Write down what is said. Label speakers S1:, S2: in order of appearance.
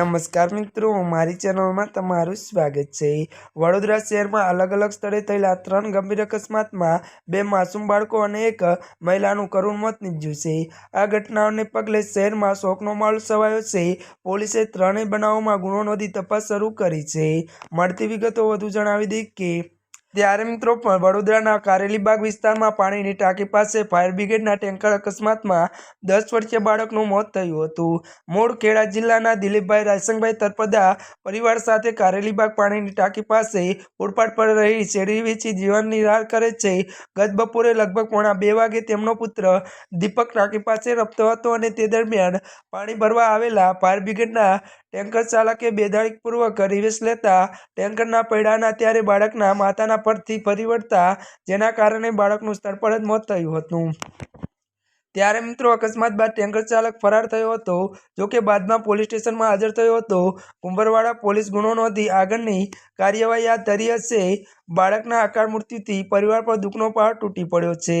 S1: નમસ્કાર મિત્રો, મારી ચેનલમાં તમારું સ્વાગત છે. વડોદરા શહેરમાં અલગ અલગ સ્થળે થયેલા ત્રણ ગંભીર અકસ્માતમાં બે માસૂમ બાળકો અને એક મહિલાનું કરુણ મોત નીપજ્યું છે. આ ઘટનાઓને પગલે શહેરમાં શોકનો માહોલ છવાયો છે. પોલીસે ત્રણેય બનાવોમાં ગુનો નોંધી તપાસ શરૂ કરી છે. મળતી વિગતો વધુ જણાવી દઈ કે ત્યારે મિત્રો વડોદરાના કારેલીબાગ વિસ્તારમાં પાણીની ટાંકી પાસે ફાયર બ્રિગેડના ટેન્કર અકસ્માતમાં દસ વર્ષીય બાળકનું મોત થયું હતું. મૂળ ખેડા જિલ્લાના દિલીપભાઈ રાયસંગભાઈ તરપદા પરિવાર સાથે કારેલીબાગ પાણીની ટાંકી પાસે ફૂટપાથ પર રહી શેરી વેચી જીવન નિર્વાહ કરે છે. ગત બપોરે લગભગ પોણા બે વાગે તેમનો પુત્ર દીપક ટાંકી પાસે રમતો હતો અને તે દરમિયાન પાણી ભરવા આવેલા ફાયર બ્રિગેડના ટેન્કર ચાલકે બેદારીપૂર્વક રિવેશ લેતા ટેન્કરના પૈડાના ત્યારે બાળકના માથાના પરથી ફરી વળતા, જેના કારણે બાળકનું સ્થળ પર જ મોત થયું હતું. ત્યારે મિત્રો, અકસ્માત બાદ ટેન્કર ચાલક ફરાર થયો હતો. જોકે બાદમાં પોલીસ સ્ટેશનમાં હાજર થયો હતો. કુંભરવાડા પોલીસ ગુનો નોંધી આગળની કાર્યવાહી હાથ ધરી હશે. બાળકના અકાળ મૃત્યુથી પરિવાર પર દુઃખનો પહાડ તૂટી પડ્યો છે.